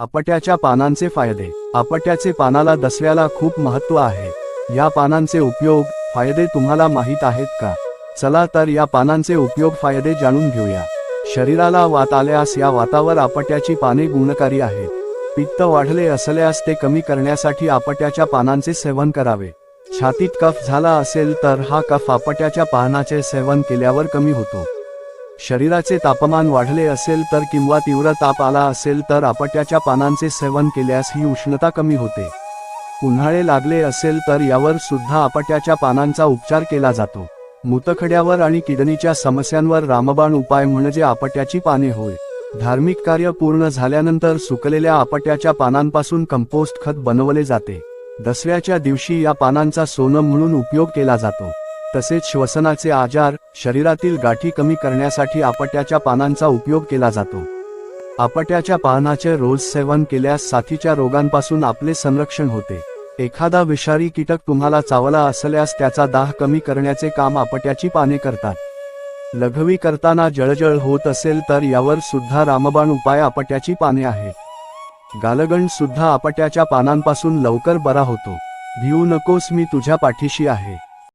आपट्याच्या पानांचे फायदे. आपट्याचे पानाला दसऱ्याला खूप महत्त्व आहे. या पानांचे उपयोग फायदे तुम्हाला माहीत आहेत का? चला तर या पानांचे उपयोग फायदे जाणून घेऊया. शरीराला वात आल्यास या वातावर आपट्याची पाने गुणकारी आहेत. पित्त वाढले असल्यास ते कमी करण्यासाठी आपट्याच्या पानांचे सेवन करावे. छातीत कफ झाला असेल तर हा कफ आपट्याच्या पानाचे सेवन केल्यावर कमी होतो. शरीराचे तापमान वाढले असेल तर किंवा तीव्र ताप आला असेल तर आपट्याच्या पानांचे सेवन केल्यास ही उष्णता कमी होते. उन्हाळे लागले असेल तर यावर सुद्धा आपट्याच्या पानांचा उपचार केला जातो. मुतखड्यावर आणि किडनीच्या समस्यांवर रामबाण उपाय म्हणजे आपट्याची पाने होय. धार्मिक कार्य पूर्ण झाल्यानंतर सुकलेल्या आपट्याच्या पानांपासून कंपोस्ट खत बनवले जाते. दसऱ्याच्या दिवशी या पानांचा सोनं म्हणून उपयोग केला जातो. तसेच श्वसनाचे आजार शरीरातील गाठी कमी करण्यासाठी आपट्याच्या पानांचा उपयोग केला जातो. आपट्याच्या पानाचे रोज सेवन केल्यास साथीच्या रोगांपासून आपले संरक्षण होते. एखादा विषारी कीटक तुम्हाला चावला असल्यास त्याचा दाह कमी करण्याचे काम आपट्याची पाने करतात. लघवी करताना जळजळ होत असेल तर यावर सुद्धा रामबाण उपाय आपट्याची पाने आहेत. गालगण सुद्धा आपट्याच्या पानांपासून लवकर बरा होतो. भिऊ नकोस मी तुझ्या पाठीशी आहे.